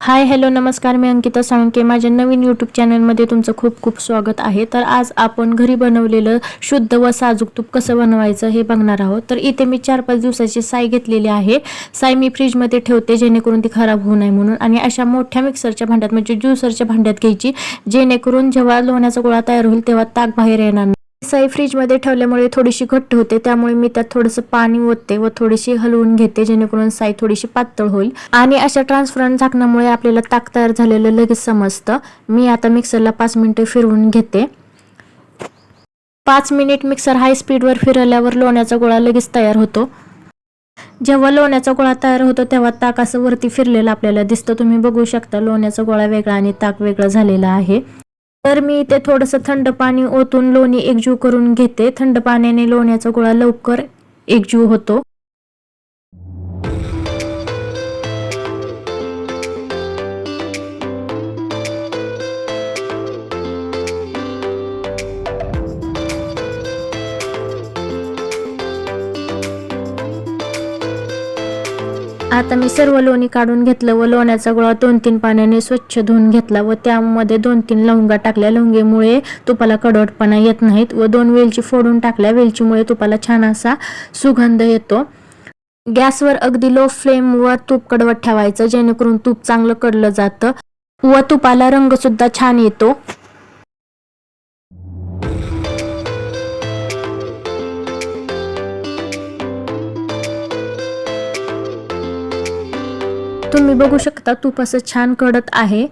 Hi hello नमस्कार मी अंकिता साळुंके. माझ्या नवीन YouTube चॅनलमध्ये तुमचं खूप खूप स्वागत आहे. तर आज आपण घरी बनवलेलं शुद्ध व साजूक तूप कसं बनवायचं हे बघणार आहोत. तर इथे मी चार पाच दिवसाची साय घेतलेली आहे. साय मी फ्रीजमध्ये ठेवते जेणेकरून ती खराब होऊ नये म्हणून. आणि अशा मोठ्या मिक्सरच्या भांड्यात म्हणजे ज्युसरच्या भांड्यात घ्यायची जेणेकरून जेव्हा लोण्याचा गोळा तयार होईल तेव्हा ताक बाहेर येणार नाही. साई फ्रीजमध्ये ठेवल्यामुळे थोडीशी घट्ट होते. त्यामुळे मी त्यात थोडंसं पाणी ओतते व थोडीशी हलवून घेते जेणेकरून साई थोडीशी पातळ होईल. आणि अशा ट्रान्सफरंट झाकणामुळे आपल्याला ताक तयार झालेलं लगेच समजतं. मी आता मिक्सरला पाच मिनिटं फिरवून घेते. पाच मिनिट मिक्सर हाय स्पीडवर फिरवल्यावर लोण्याचा गोळा लगेच तयार होतो. जेव्हा लोण्याचा गोळा तयार होतो तेव्हा ताक असं वरती फिरलेलं आपल्याला दिसतं. तुम्ही बघू शकता लोण्याचा गोळा वेगळा आणि ताक वेगळं झालेला आहे. तर मी इथे थोडंसं थंड पाणी ओतून लोणी एकजीव करून घेते. थंड पाण्याने लोण्याचा गोळा लवकर एकजीव होतो. आता मी सर्व लोणी काढून घेतलं व लोण्याचा गोळा दोन तीन पाण्याने स्वच्छ धुवून घेतला व त्यामध्ये दोन तीन लवंगा टाकल्या. लवंगेमुळे तुपाला कडवटपणा येत नाहीत व दोन वेलची फोडून टाकल्या. वेलचीमुळे तुपाला छान असा सुगंध येतो. गॅसवर अगदी लो फ्लेम व तूप कडवट ठेवायचं जेणेकरून तूप चांगलं कडलं जातं व तुपाला रंग सुद्धा छान येतो. तुम्ही बघू शकता तूप असं छान कडत आहे.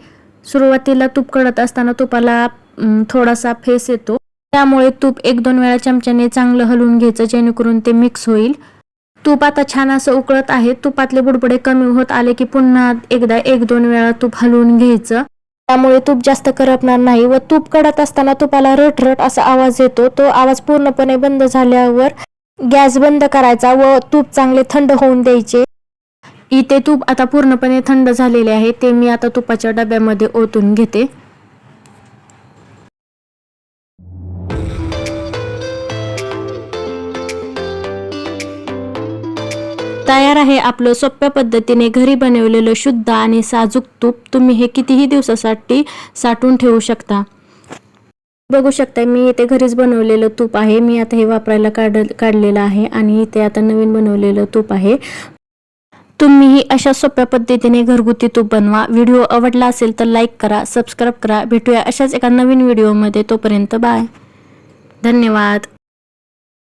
सुरुवातीला तूप कडत असताना तुपाला थोडासा फेस येतो. त्यामुळे तूप एक दोन वेळा चमच्याने चांगलं हलवून घ्यायचं जेणेकरून ते मिक्स होईल. तूप आता छान असं उकळत आहे. तुपातले बुडबुडे कमी होत आले की पुन्हा एकदा एक दोन वेळा तूप हलवून घ्यायचं. त्यामुळे तूप जास्त करपणार नाही व तूप कडत असताना तुपाला रटरट असा आवाज येतो. तो आवाज पूर्णपणे बंद झाल्यावर गॅस बंद करायचा व तूप चांगले थंड होऊन द्यायचे. इथे तूप आता पूर्णपणे थंड झालेले आहे ते मी आता तुपाच्या डब्यामध्ये ओतून घेते. तयार आहे आपलं सोप्या पद्धतीने घरी बनवलेलं शुद्ध आणि साजूक तूप. तुम्ही हे कितीही दिवसासाठी साठवून ठेवू शकता. बघू शकता मी इथे घरीच बनवलेलं तूप आहे. मी आता हे वापरायला काढ काढलेलं आहे आणि इथे आता नवीन बनवलेलं तूप आहे. तुम्हीही अशा सोप्या पद्धतीने घरगुती तूप बनवा. व्हिडिओ आवडला असेल तर लाईक करा सबस्क्राईब करा. भेटूया अशाच एका नवीन व्हिडिओमध्ये तोपर्यंत बाय धन्यवाद.